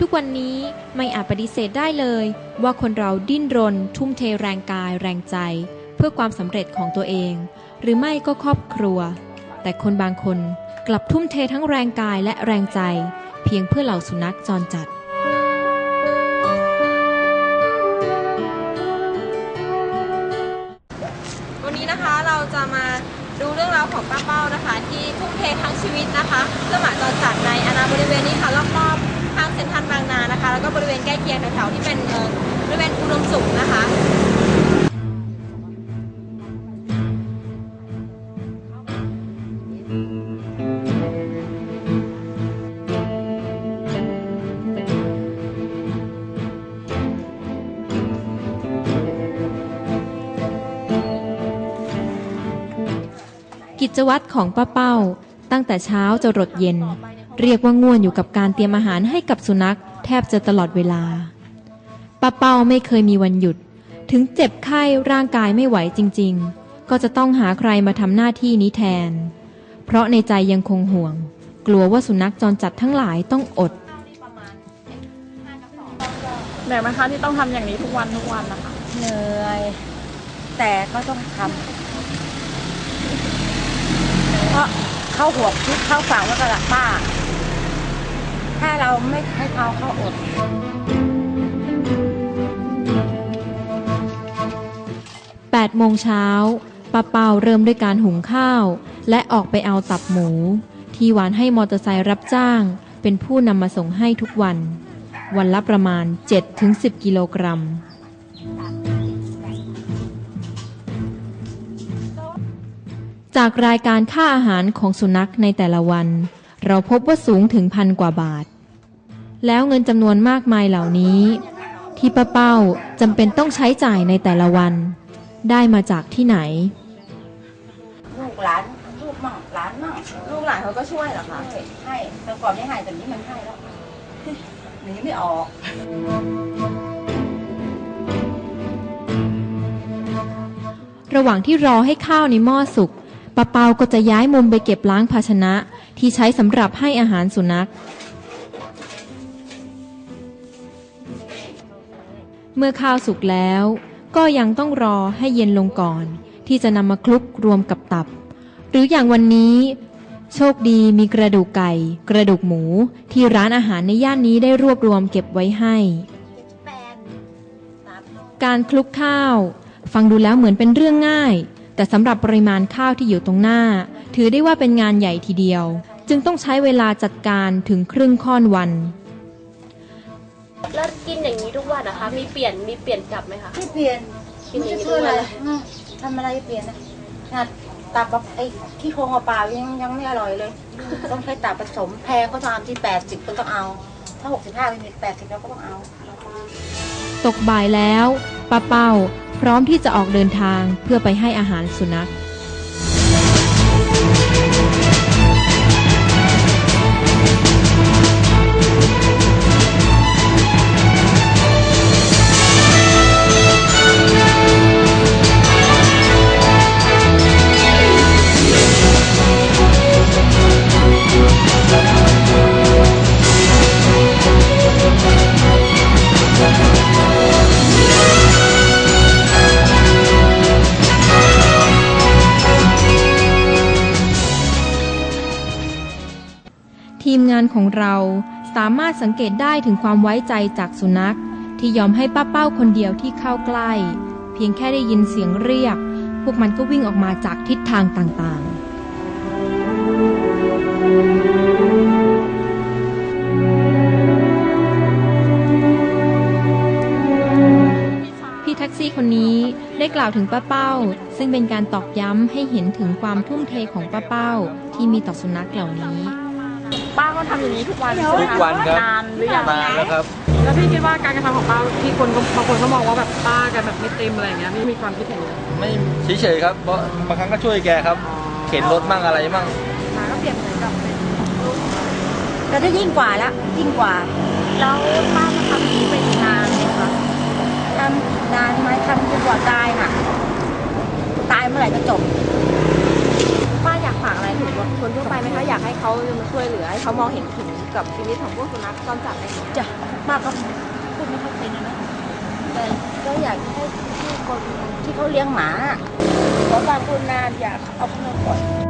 ทุกวันนี้ไม่อาจปฏิเสธได้เลย ว่าคนเราดิ้นรน ทุ่มเทแรงกายแรงใจ เพื่อความสำเร็จของตัวเอง หรือไม่ก็ครอบครัว แต่คนบางคนกลับทุ่มเททั้งแรงกายและแรงใจ เพียงเพื่อเหล่าสุนัขจรจัดวันนี้นะคะเราจะมาดูเรื่องราวของป้าเป้านะคะ ที่ทุ่มเททั้งชีวิตนะคะเพื่อหมาจรจัดในอาณาบริเวณนี้ค่ะรอบๆ ทางเซ็นทรัลบางนานะคะ แล้วก็บริเวณใกล้เคียงแถวๆที่เป็นเอ่อบริเวณอุดมสุขนะคะกิจวัตรของป้าเป้าตั้งแต่เช้าจะรดเย็น เรียกว่าง่วนอยู่กับการเตรียมอาหารให้กับสุนัข แทบจะตลอดเวลาป้าเป้าไม่เคยมีวันหยุด ถึงเจ็บไข้ร่างกายไม่ไหวจริง ๆ ก็จะต้องหาใครมาทำหน้าที่นี้แทน เพราะในใจยังคงห่วง กลัวว่าสุนัขจรจัดทั้งหลายต้องอดเหนื่อยไหมคะที่ต้องทำอย่างนี้ทุกวันทุกวันนะคะเหนื่อย แต่ก็ต้องทำเพราะเขาห่วงชุดเขาฝากไว้กับหลักป้า ถ้าเราไม่ให้เขาเขาอด 8 โมงเช้าป้าเปาเริ่มด้วยการหุงข้าว และออกไปเอาตับหมู ที่หวานให้มอเตอร์ไซค์รับจ้าง เป็นผู้นำมาส่งให้ทุกวัน วันละประมาณ 7-10 กิโลกรัม จากรายการค่าอาหารของสุนัขในแต่ละวัน เราพบว่าสูงถึงพันกว่าบาท แล้วเงินจำนวนมากมายเหล่านี้ ที่ป้าเป้าจำเป็นต้องใช้จ่ายในแต่ละวัน ได้มาจากที่ไหน ลูกหลานลูกมั่งหลานมั่งลูกหลานเขาก็ช่วยเหรอคะให้ให้แต่ก่อนไม่ให้แต่นี้มันให้แล้วหนีไม่ออก ระหว่างที่รอให้ข้าวในหม้อสุกป้าเปาก็จะย้ายมุมไปเก็บล้างภาชนะที่ใช้สำหรับให้อาหารสุนัข เมื่อข้าวสุกแล้ว ก็ยังต้องรอให้เย็นลงก่อน ที่จะนำมาคลุกรวมกับตับ หรืออย่างวันนี้ โชคดีมีกระดูกไก่ กระดูกหมูที่ร้านอาหารในย่านนี้ได้รวบรวมเก็บไว้ให้ การคลุกข้าว ฟังดูแล้วเหมือนเป็นเรื่องง่าย แต่สำหรับปริมาณข้าวที่อยู่ตรงหน้า ถือได้ว่าเป็นงานใหญ่ทีเดียว จึงต้องใช้เวลาจัดการถึงครึ่งค่อนวัน แล้วกินอย่างนี้ทุกวันนะคะ มีเปลี่ยนมีเปลี่ยนกลับไหมคะ ไม่เปลี่ยนกินอย่างนี้ช่วยอะไรทุกวันอืมทำอะไรเปลี่ยนนะขนาดตับแบบไอ้ที่โครงเปล่าๆยังยังไม่อร่อยเลย ต้องใช้ตับผสมแพงก็ตามที่แปดสิบก็ต้องเอา ถ้าหกสิบห้าไม่มีแปดสิบเราก็ต้องเอา ตกบ่ายแล้วป้าเป้า พร้อมที่จะออกเดินทางเพื่อไปให้อาหารสุนัข ทีมงานของเราสามารถสังเกตได้ถึงความไว้ใจจากสุนัข ที่ยอมให้ป้าเป้าคนเดียวที่เข้าใกล้ เพียงแค่ได้ยินเสียงเรียก พวกมันก็วิ่งออกมาจากทิศทางต่างๆ พี่แท็กซี่คนนี้ได้กล่าวถึงป้าเป้า ซึ่งเป็นการตอกย้ำให้เห็นถึงความทุ่มเทของป้าเป้าที่มีต่อสุนัขเหล่านี้ ป้าก็ทำอย่างนี้ทุกวันใช่ไหมทุกคะวันครับนานหรือยังนานแล้วครับ แล้วพี่คิดว่าการกระทำของป้าที่คนก็บางคนก็มองว่าแบบป้าแกันแบบไม่เต็มอะไรอย่างเงี้ยพี่มีความคิดเห็นยังไงไม่เฉยๆครับเพราะบางครั้งก็ช่วยแกครับ เข็นรถมั่งอะไรมั่งป้าก็เปรียบเหมือนกับเป็นแต่ถ้ายิ่งกว่าละยิ่งกว่า แล้วป้ามาทำอย่างนี้เป็นนานไหมคะทำนานไหมทำจนกว่าตายน่ะตายเมื่อไหร่ก็จบป้าอยาก ฝากอะไรถึงคนทั่วไปไหม คะอยากให้เขามาช่วยเหลือให้เขามองเห็นถึงกับชีวิตของพวกสุนัขจรจัดอะไรอย่างเงี้ยจ้ะมากก็พูดไม่ค่อยเป็นนะแต่ก็อยากให้ที่คนที่เขาเลี้ยงหมาขอความกรุณาอย่าเอาเข้ามาปล่อย